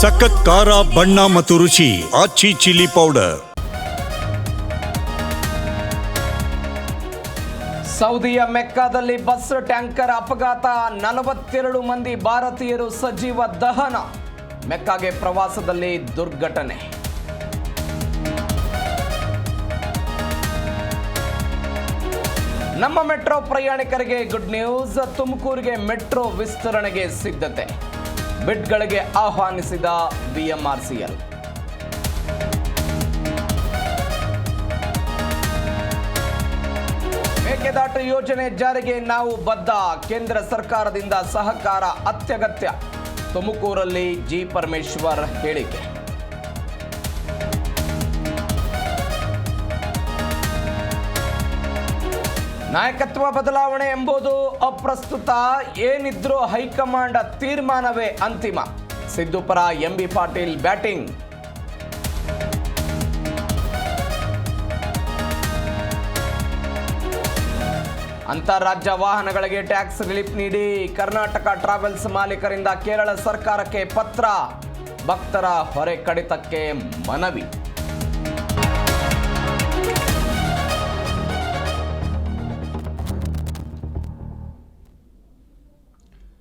ಸಖತ್ ಖಾರ, ಬಣ್ಣ ಮತ್ತು ರುಚಿ, ಆಚಿ ಚಿಲ್ಲಿ ಪೌಡರ್. ಸೌದಿಯ ಮೆಕ್ಕಾದಲ್ಲಿ ಬಸ್ ಟ್ಯಾಂಕರ್ ಅಪಘಾತ. ನಲವತ್ತೆರಡು ಮಂದಿ ಭಾರತೀಯರು ಸಜೀವ ದಹನ. ಮೆಕ್ಕಾಗೆ ಪ್ರವಾಸದಲ್ಲಿ ದುರ್ಘಟನೆ. ನಮ್ಮ ಮೆಟ್ರೋ ಪ್ರಯಾಣಿಕರಿಗೆ ಗುಡ್ ನ್ಯೂಸ್. ತುಮಕೂರಿಗೆ ಮೆಟ್ರೋ ವಿಸ್ತರಣೆಗೆ ಸಿದ್ಧತೆ. ಬಿಡ್ಗಳಿಗೆ ಆಹ್ವಾನಿಸಿದ ಬಿಎಂಆರ್ಸಿಎಲ್. ಮೇಕೆದಾಟು ಯೋಜನೆ ಜಾರಿಗೆ ನಾವು ಬದ್ಧ, ಕೇಂದ್ರ ಸರ್ಕಾರದಿಂದ ಸಹಕಾರ ಅತ್ಯಗತ್ಯ. ತುಮಕೂರಲ್ಲಿ ಜಿ ಪರಮೇಶ್ವರ್ ಹೇಳಿಕೆ. ನಾಯಕತ್ವ ಬದಲಾವಣೆ ಎಂಬುದು ಅಪ್ರಸ್ತುತ, ಏನಿದ್ರೂ ಹೈಕಮಾಂಡ್ ತೀರ್ಮಾನವೇ ಅಂತಿಮ. ಸಿದ್ದುಪರ ಎಂಬಿ ಪಾಟೀಲ್ ಬ್ಯಾಟಿಂಗ್. ಅಂತಾರಾಜ್ಯ ವಾಹನಗಳಿಗೆ ಟ್ಯಾಕ್ಸ್ ರಿಲೀಫ್ ನೀಡಿ ಕರ್ನಾಟಕ ಟ್ರಾವೆಲ್ಸ್ ಮಾಲೀಕರಿಂದ ಕೇರಳ ಸರ್ಕಾರಕ್ಕೆ ಪತ್ರ. ಭಕ್ತರ ಹೊರೆ ಕಡಿತಕ್ಕೆ ಮನವಿ.